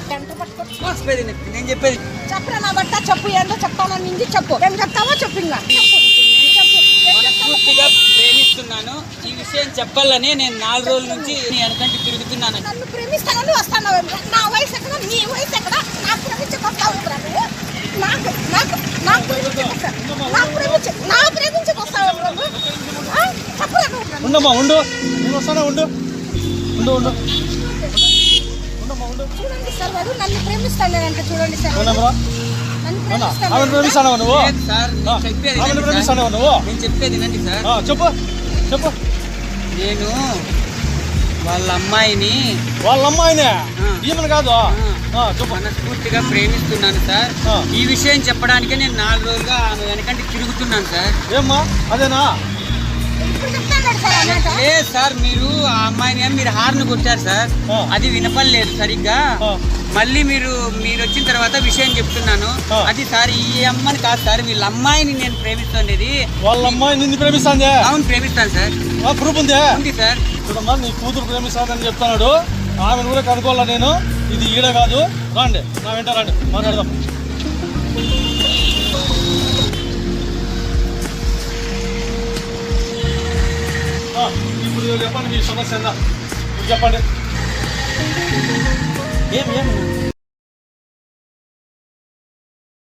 నేను- చెప్పేది చెప్పరా నా బట్ట చెప్పు ఏందో చెప్తాను నింది చెప్పు ఏం చెప్తావో చెప్పు ఇంకా మనస్ఫూర్తిగా ప్రేమిస్తున్నాను. ఈ విషయం చెప్పాలని నేను నాలుగు రోజుల నుంచి నీ వెనకంటి తిరుగుతున్నాను. నన్ను ప్రేమిస్తానని వస్తాను నా వయసు ఎక్కడ? నీ వయసు ఎక్కడ? నాకు ప్రేమించకొస్తావు రా నాకు నాకు నాకు ప్రేమించకొస్తా నాకు ప్రేమించ నా ప్రేమించకొస్తావు నువ్వు ఆ? చెప్పరా నువ్వు ఉండమ్మా ఉండు. నేను వస్తానే ఉండు. ఉండు ఉండు. చూడండి సార్ వాడు నన్ను చూడండి ఆమెను ప్రేమిస్తానవా నువ్వు? నేను చెప్పేది ఆమెను సార్. ప్రేమిస్తానవా నువ్వు? నేను చెప్పేది వినండి సార్. ఆ, చెప్పు. చెప్పు. నేను వాళ్ళ అమ్మాయిని వాళ్ళ అమ్మాయినే. ఈమెను కాదు? ఆ, చెప్పు. మనస్ఫూర్తిగా ప్రేమిస్తున్నాను సార్. ఈ విషయం చెప్పడానికే నేను నాలుగు రోజులుగా ఆమె వెనకంటి తిరుగుతున్నాను సార్. ఏమ్మా? అదేనా? లేదు సార్ మీరు ఆ అమ్మాయిని మీరు హార్న్ కొట్టారు సార్. ఆ. అది వినపడలేదు సరిగ్గా. ఆ. మళ్ళీ మీరు మీరు వచ్చిన తర్వాత విషయం చెప్తున్నాను. ఆ. అది సార్ ఈ అమ్మని కాదు సార్ వీళ్ళ అమ్మాయిని నేను ప్రేమిస్తుండేది. వాళ్ళ అమ్మాయి నిన్ను ప్రేమిస్తాందే? అవును ప్రేమిస్తాను సార్. ఆ, ప్రూఫ్ ఉందే? ఉంది సార్. చూడమ్మా నీ కూతురు ప్రేమిస్తానని చెప్తున్నాడు. ఆమెను కూడా కనుక్కోవాలా నేను? ఇది ఈడ కాదు. రాండి నా వెంట రండి. మాట్లాడదాం. ఇప్పుడు చెప్పండి మీ సమస్య ఎంత చెప్పండి. ఏం ఏం?